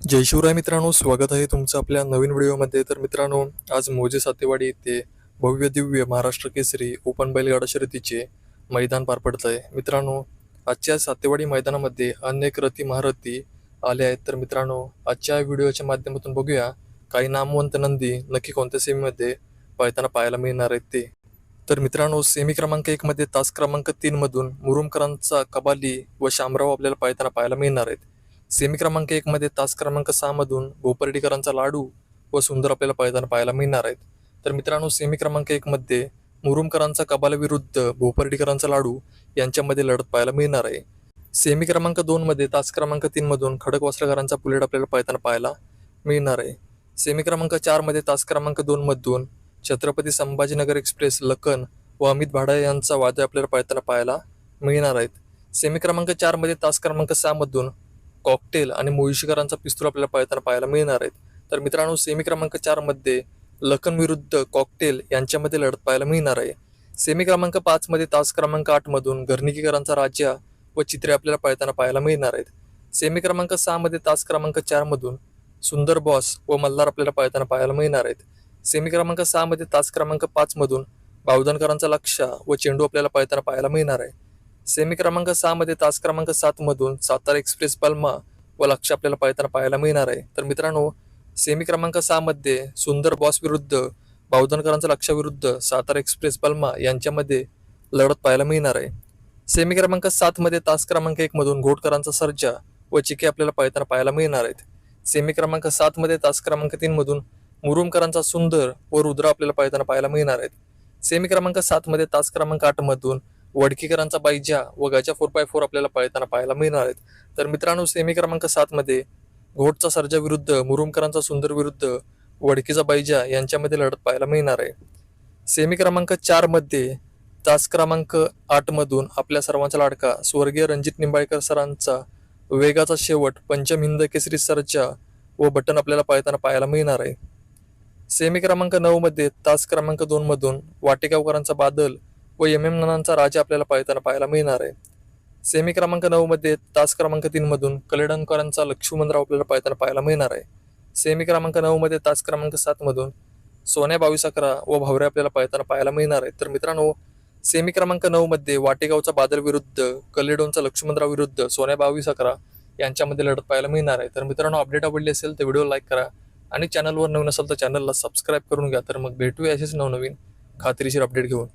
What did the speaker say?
जय शिवराय मित्रांनो स्वागत आहे तुमचं आपल्या नवीन व्हिडिओमध्ये. तर मित्रांनो आज मोजे सातेवाडी येथे भव्य दिव्य महाराष्ट्र केसरी ओपन बैलगाडा शर्यतीचे मैदान पार पडत आहे मित्रांनो आजच्या सातेवाडी मैदानामध्ये अनेक रथी महारथी आले आहेत. तर मित्रांनो आजच्या व्हिडिओच्या माध्यमातून बघूया काही नामवंत नंदी नक्की कोणत्या सेमीमध्ये पळताना पाहायला मिळणार आहेत ते. तर मित्रांनो सेमी क्रमांक एकमध्ये तास क्रमांक तीनमधून मुरुमकरांचा कबाली व शामराव आपल्याला पाळताना पाहायला मिळणार आहेत. सेमी क्रमांक एक मध्ये तास क्रमांक सहा मधून भोपर्डीकरांचा लाडू व सुंदर आपल्याला पायदान पाहायला मिळणार आहेत. तर मित्रांनो सेमी क्रमांक एक मध्ये मुरुमकरांचा कबाल विरुद्ध भोपर्डीकरांचा लाडू यांच्यामध्ये लढत पाहायला मिळणार आहे. सेमी क्रमांक दोन मध्ये तास क्रमांक तीन मधून खडक वस्त्रकारांचा पुलेट आपल्याला पायताना पाहायला मिळणार आहे. सेमी क्रमांक चारमध्ये तास क्रमांक दोन मधून छत्रपती संभाजीनगर एक्सप्रेस लखन व अमित भाडा यांचा वादळ आपल्याला पाळताना पाहायला मिळणार आहेत. सेमी क्रमांक चारमध्ये तास क्रमांक सहा मधून कॉकटेल आणि मुळशीकरांचा पिस्तूल आपल्याला पळताना पाहायला मिळणार आहेत. तर मित्रांनो सेमी क्रमांक चारमध्ये लखन विरुद्ध कॉकटेल यांच्यामध्ये लढत पाहायला मिळणार आहे. सेमी क्रमांक पाचमध्ये तास क्रमांक आठमधून घरणिकीकरांचा राजा व चित्रे आपल्याला पळताना पाहायला मिळणार आहेत. सेमी क्रमांक सहामध्ये तास क्रमांक चारमधून सुंदर बॉस व मल्हार आपल्याला पाळताना पाहायला मिळणार आहेत. सेमी क्रमांक सहामध्ये तास क्रमांक पाचमधून बावधनकरांचा लक्ष व चेंडू आपल्याला पाळताना पाहायला मिळणार आहे. सेमी क्रमांक सहा मध्ये तास क्रमांक सात मधून सातारा एक्सप्रेस पल्मा व लक्ष आपल्याला पाळताना पाहायला मिळणार आहे. तर मित्रांनो सेमी क्रमांक सहा मध्ये सुंदर बॉस विरुद्ध बावधनकरांचा लक्ष विरुद्ध सातारा एक्सप्रेस पल्मा यांच्यामध्ये लढत पाहायला मिळणार आहे. सेमी क्रमांक सात मध्ये तास क्रमांक एक मधून घोटकरांचा सर्जा व चिके आपल्याला पाळताना पाहायला मिळणार आहेत. सेमी क्रमांक सात मध्ये तास क्रमांक तीन मधून मुरुमकरांचा सुंदर व रुद्र आपल्याला पाळताना पाहायला मिळणार आहेत. सेमी क्रमांक सात मध्ये तास क्रमांक आठ मधून वडकीकरांचा बाईजा व गजा फोर बाय फोर आपल्याला पळताना पाहायला मिळणार आहेत. तर मित्रांनो सेमी क्रमांक सातमध्ये घोटचा सर्जा विरुद्ध मुरुमकरांचा सुंदर विरुद्ध वडकीचा बाईजा यांच्यामध्ये लढत पाहायला मिळणार आहे. सेमी क्रमांक चारमध्ये तास क्रमांक आठमधून आपल्या सर्वांचा लाडका स्वर्गीय रणजित निंबाळकर सरांचा वेगाचा शेवट पंचम हिंद केसरी सरच्या व बटन आपल्याला पाळताना पाहायला मिळणार आहे. सेमी क्रमांक नऊमध्ये तास क्रमांक दोनमधून वाटेगावकरांचा बादल व एम एम नानांचा राजा आपल्याला पाळताना पाहायला मिळणार आहे. सेमी क्रमांक नऊमध्ये तास क्रमांक तीनमधून कलेडंकरांचा कलेडणकरांचा लक्ष्मणराव आपल्याला पाळताना पाहायला मिळणार आहे. सेमी क्रमांक नऊमध्ये तास क्रमांक सातमधून सोन्या बावीस अकरा व भावरे आपल्याला पाळताना पाहायला मिळणार आहे. तर मित्रांनो सेमी क्रमांक नऊमध्ये वाटेगावचा बादल विरुद्ध कलेडोनचा लक्ष्मणराव विरुद्ध सोन्या बावीस अकरा यांच्यामध्ये लढत पाहायला मिळणार आहे. तर मित्रांनो अपडेट आवडली असेल तर व्हिडिओ लाईक करा आणि चॅनलवर नवीन असेल तर चॅनलला सबस्क्राईब करून घ्या. तर मग भेटूया असेच नवनवीन खात्रीशीर अपडेट घेऊन.